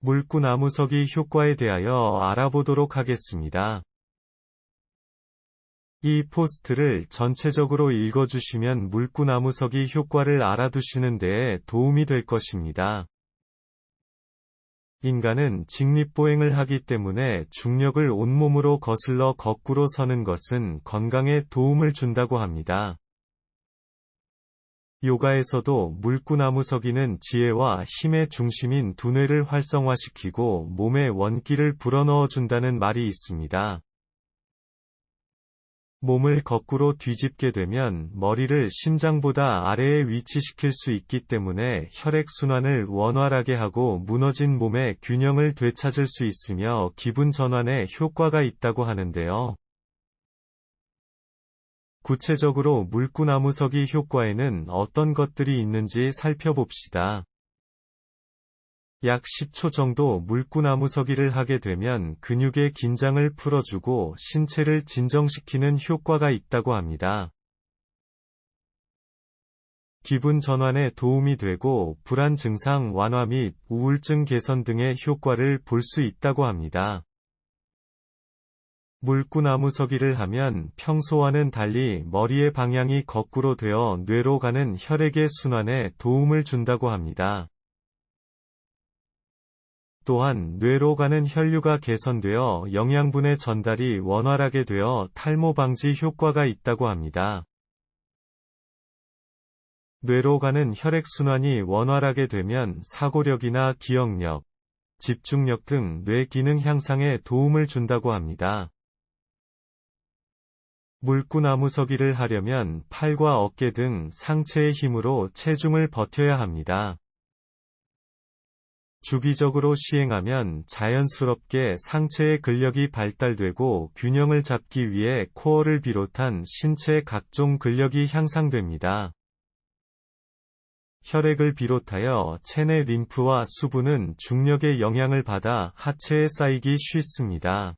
물구나무서기 효과에 대하여 알아보도록 하겠습니다. 이 포스트를 전체적으로 읽어주시면 물구나무서기 효과를 알아두시는 데에 도움이 될 것입니다. 인간은 직립보행을 하기 때문에 중력을 온몸으로 거슬러 거꾸로 서는 것은 건강에 도움을 준다고 합니다. 요가에서도 물구나무 서기는 지혜와 힘의 중심인 두뇌를 활성화시키고 몸에 원기를 불어넣어 준다는 말이 있습니다. 몸을 거꾸로 뒤집게 되면 머리를 심장보다 아래에 위치시킬 수 있기 때문에 혈액순환을 원활하게 하고 무너진 몸의 균형을 되찾을 수 있으며 기분 전환에 효과가 있다고 하는데요. 구체적으로 물구나무서기 효과에는 어떤 것들이 있는지 살펴봅시다. 약 10초 정도 물구나무서기를 하게 되면 근육의 긴장을 풀어주고 신체를 진정시키는 효과가 있다고 합니다. 기분 전환에 도움이 되고 불안 증상 완화 및 우울증 개선 등의 효과를 볼 수 있다고 합니다. 물구나무 서기를 하면 평소와는 달리 머리의 방향이 거꾸로 되어 뇌로 가는 혈액의 순환에 도움을 준다고 합니다. 또한 뇌로 가는 혈류가 개선되어 영양분의 전달이 원활하게 되어 탈모 방지 효과가 있다고 합니다. 뇌로 가는 혈액순환이 원활하게 되면 사고력이나 기억력, 집중력 등 뇌 기능 향상에 도움을 준다고 합니다. 물구나무 서기를 하려면 팔과 어깨 등 상체의 힘으로 체중을 버텨야 합니다. 주기적으로 시행하면 자연스럽게 상체의 근력이 발달되고 균형을 잡기 위해 코어를 비롯한 신체 각종 근력이 향상됩니다. 혈액을 비롯하여 체내 림프와 수분은 중력의 영향을 받아 하체에 쌓이기 쉽습니다.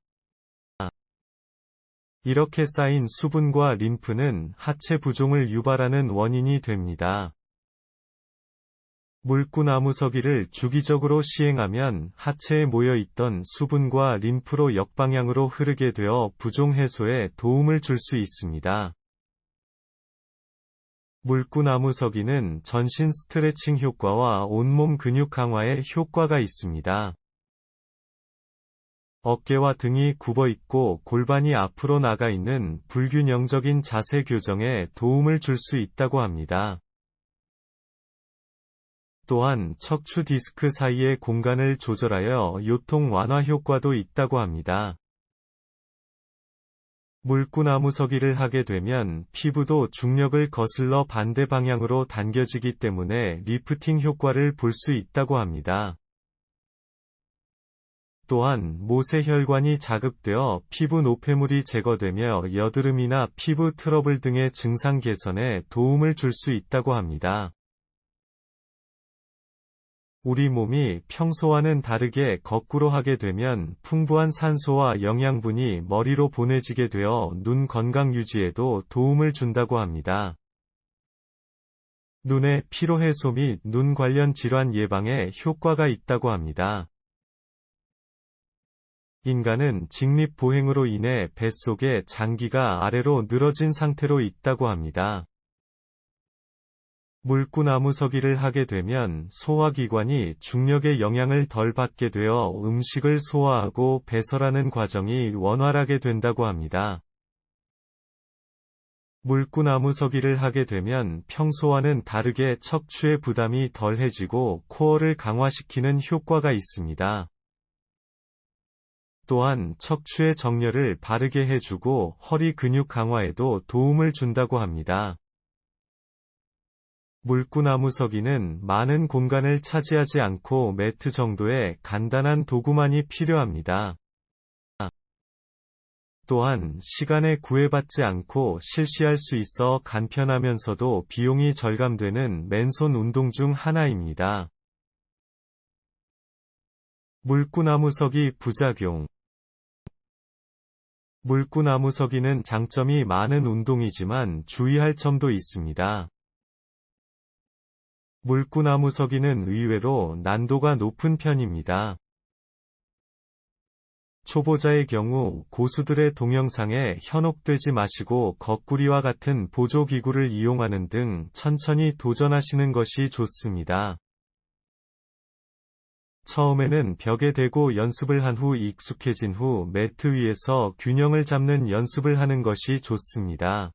이렇게 쌓인 수분과 림프는 하체 부종을 유발하는 원인이 됩니다. 물구나무 서기를 주기적으로 시행하면 하체에 모여 있던 수분과 림프로 역방향으로 흐르게 되어 부종 해소에 도움을 줄 수 있습니다. 물구나무 서기는 전신 스트레칭 효과와 온몸 근육 강화에 효과가 있습니다. 어깨와 등이 굽어 있고 골반이 앞으로 나가 있는 불균형적인 자세 교정에 도움을 줄 수 있다고 합니다. 또한 척추 디스크 사이의 공간을 조절하여 요통 완화 효과도 있다고 합니다. 물구나무서기를 하게 되면 피부도 중력을 거슬러 반대 방향으로 당겨지기 때문에 리프팅 효과를 볼 수 있다고 합니다. 또한 모세혈관이 자극되어 피부 노폐물이 제거되며 여드름이나 피부 트러블 등의 증상 개선에 도움을 줄 수 있다고 합니다. 우리 몸이 평소와는 다르게 거꾸로 하게 되면 풍부한 산소와 영양분이 머리로 보내지게 되어 눈 건강 유지에도 도움을 준다고 합니다. 눈의 피로 해소 및 눈 관련 질환 예방에 효과가 있다고 합니다. 인간은 직립보행으로 인해 뱃속의 장기가 아래로 늘어진 상태로 있다고 합니다. 물구나무서기를 하게 되면 소화기관이 중력의 영향을 덜 받게 되어 음식을 소화하고 배설하는 과정이 원활하게 된다고 합니다. 물구나무서기를 하게 되면 평소와는 다르게 척추의 부담이 덜해지고 코어를 강화시키는 효과가 있습니다. 또한 척추의 정렬을 바르게 해주고 허리 근육 강화에도 도움을 준다고 합니다. 물구나무 서기는 많은 공간을 차지하지 않고 매트 정도의 간단한 도구만이 필요합니다. 또한 시간에 구애받지 않고 실시할 수 있어 간편하면서도 비용이 절감되는 맨손 운동 중 하나입니다. 물구나무서기 부작용 물구나무서기는 장점이 많은 운동이지만 주의할 점도 있습니다. 물구나무서기는 의외로 난도가 높은 편입니다. 초보자의 경우 고수들의 동영상에 현혹되지 마시고 거꾸리와 같은 보조기구를 이용하는 등 천천히 도전하시는 것이 좋습니다. 처음에는 벽에 대고 연습을 한 후 익숙해진 후 매트 위에서 균형을 잡는 연습을 하는 것이 좋습니다.